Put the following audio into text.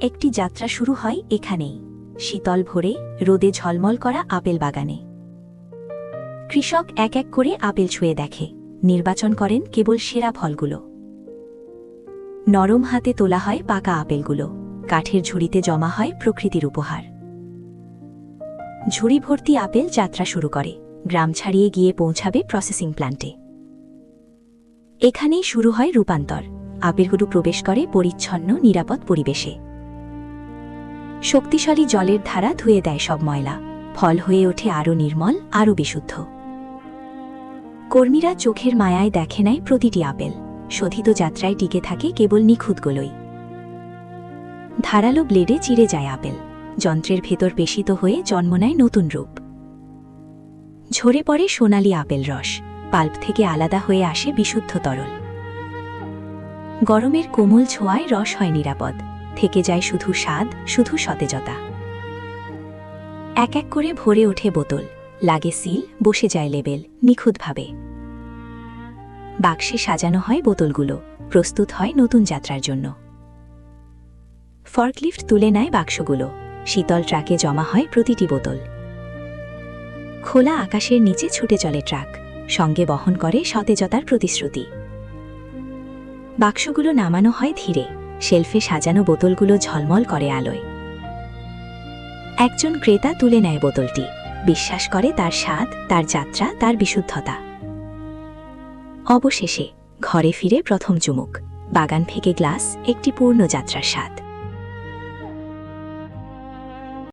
একটি যাত্রা শুরু হয় এখানেই। শীতল ভোরে রোদে ঝলমল করা আপেল বাগানে। কৃষক এক এক করে আপেল ছুঁয়ে দেখে। নির্বাচন করেন কেবল সেরা ফলগুলো। নরম হাতে তোলা হয় পাকা আপেলগুলো। কাঠের ঝুড়িতে জমা হয় প্রকৃতির উপহার। ঝুড়ি ভর্তি আপেল যাত্রা শুরু করে। গ্রাম ছাড়িয়ে গিয়ে পৌঁছাবে প্রসেসিং প্ল্যান্টে এখানেই শুরু হয় রূপান্তর। আপেলগুলো প্রবেশ করে পরিচ্ছন্ন, নিরাপদ পরিবেশে। শক্তিশালী জলের ধারা ধুয়ে দেয় সব ময়লা। ফল হয়ে ওঠে আরও নির্মল, আরও বিশুদ্ধ। কর্মীরা চোখের মায়ায় দেখে নেয় প্রতিটি আপেল। শোধিত যাত্রায় টিকে থাকে কেবল নিখুঁতগুলোই। ধারালো ব্লেডে চিরে যায় আপেল। যন্ত্রের ভেতর পেশিত হয়ে জন্ম নেয় নতুন রূপ। ঝরে পড়ে সোনালি আপেল রস। পাল্প থেকে আলাদা হয়ে আসে বিশুদ্ধ তরল। গরমের কোমল ছোঁয়ায় রস হয় নিরাপদ। থেকে যায় শুধু স্বাদ, শুধু সতেজতা। এক এক করে ভরে ওঠে বোতল। লাগে সিল, বসে যায় লেবেল, নিখুঁতভাবে। বাক্সে সাজানো হয় বোতলগুলো। প্রস্তুত হয় নতুন যাত্রার জন্য। ফর্কলিফট তুলে নেয় বাক্সগুলো। শীতল ট্রাকে জমা হয় প্রতিটি বোতল। খোলা আকাশের নিচে ছুটে চলে ট্রাক। সঙ্গে বহন করে সতেজতার প্রতিশ্রুতি। বাক্সগুলো নামানো হয় ধীরে। শেলফে সাজানো বোতলগুলো ঝলমল করে আলোয়। একজন ক্রেতা তুলে নেয় বোতলটি। বিশ্বাস করে তার স্বাদ, তার যাত্রা, তার বিশুদ্ধতা। অবশেষে ঘরে ফিরে প্রথম চুমুক। বাগান থেকে গ্লাস, একটি পূর্ণ যাত্রার স্বাদ।